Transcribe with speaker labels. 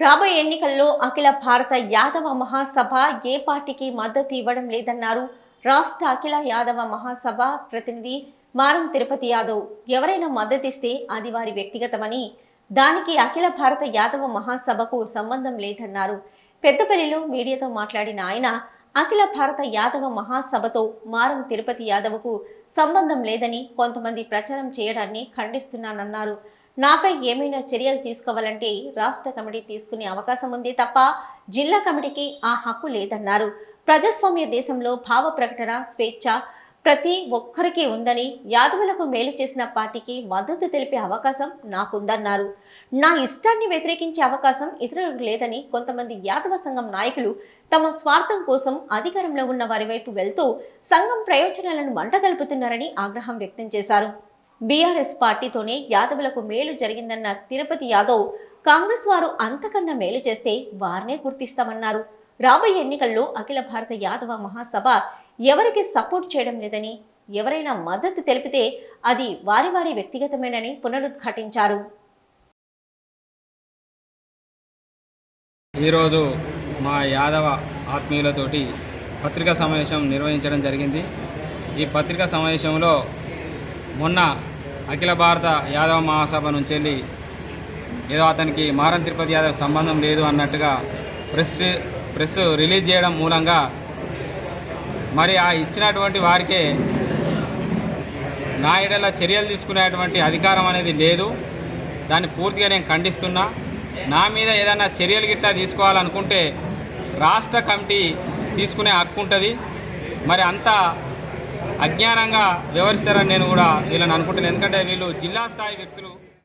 Speaker 1: రాబోయే ఎన్నికల్లో అఖిల భారత యాదవ మహాసభ ఏ పార్టీకి మద్దతు ఇవ్వడం లేదన్నారు. రాష్ట్ర అఖిల యాదవ మహాసభ ప్రతినిధి మారం తిరుపతి యాదవ్ ఎవరైనా మద్దతిస్తే అది వారి వ్యక్తిగతమని దానికి అఖిల భారత యాదవ మహాసభకు సంబంధం లేదన్నారు. పెద్దపల్లిలో మీడియాతో మాట్లాడిన ఆయన అఖిల భారత యాదవ మహాసభతో మారం తిరుపతి యాదవ్కు సంబంధం లేదని కొంతమంది ప్రచారం చేయడాన్ని ఖండిస్తున్నానన్నారు. నాపై ఏమైనా చర్యలు తీసుకోవాలంటే రాష్ట్ర కమిటీ తీసుకునే అవకాశం ఉంది తప్ప జిల్లా కమిటీకి ఆ హక్కు లేదన్నారు. ప్రజాస్వామ్య దేశంలో భావ ప్రకటన స్వేచ్ఛ ప్రతి ఒక్కరికి ఉందని యాదవులకు మేలు చేసిన పార్టీకి మద్దతు తెలిపే అవకాశం నాకుందన్నారు. నా ఇష్టాన్ని వ్యతిరేకించే అవకాశం ఇతరులకు లేదని కొంతమంది యాదవ సంఘం నాయకులు తమ స్వార్థం కోసం అధికారంలో ఉన్న వారి వైపు వెళ్తూ సంఘం ప్రయోజనాలను మంటగలుపుతున్నారని ఆగ్రహం వ్యక్తం చేశారు. బీఆర్ఎస్ పార్టీతోనే యాదవులకు మేలు జరిగిందన్న తిరుపతి యాదవ్ కాంగ్రెస్ వారు అంతకన్నా మేలు చేస్తే వారినే గుర్తిస్తామన్నారు. రాబోయే ఎన్నికల్లో అఖిల భారత యాదవ మహాసభ ఎవరికి సపోర్ట్ చేయడం లేదని ఎవరైనా మద్దతు తెలిపితే అది వారి వారి వ్యక్తిగతమేనని పునరుద్ఘాటించారు.
Speaker 2: ఈరోజు మా యాదవ ఆత్మీయులతోటి పత్రికా సమావేశం నిర్వహించడం జరిగింది. ఈ పత్రికా సమావేశంలో మొన్న అఖిల భారత యాదవ మహాసభ నుంచి వెళ్ళి ఏదో అతనికి మారం తిరుపతి యాదవ్ సంబంధం లేదు అన్నట్టుగా ప్రెస్ ప్రెస్ రిలీజ్ చేయడం మూలంగా మరి ఆ ఇచ్చినటువంటి వారికే నా ఎడల చర్యలు తీసుకునేటువంటి అధికారం అనేది లేదు. దాన్ని పూర్తిగా నేను ఖండిస్తున్నా. నా మీద ఏదైనా చర్యలు గిట్లా తీసుకోవాలనుకుంటే రాష్ట్ర కమిటీ తీసుకునే హక్కు ఉంటుంది. మరి అంతా అజ్ఞానంగా వ్యవహరిస్తారని నేను కూడా వీళ్ళని అనుకుంటున్నాను. ఎందుకంటే వీళ్ళు జిల్లా స్థాయి వ్యక్తులు.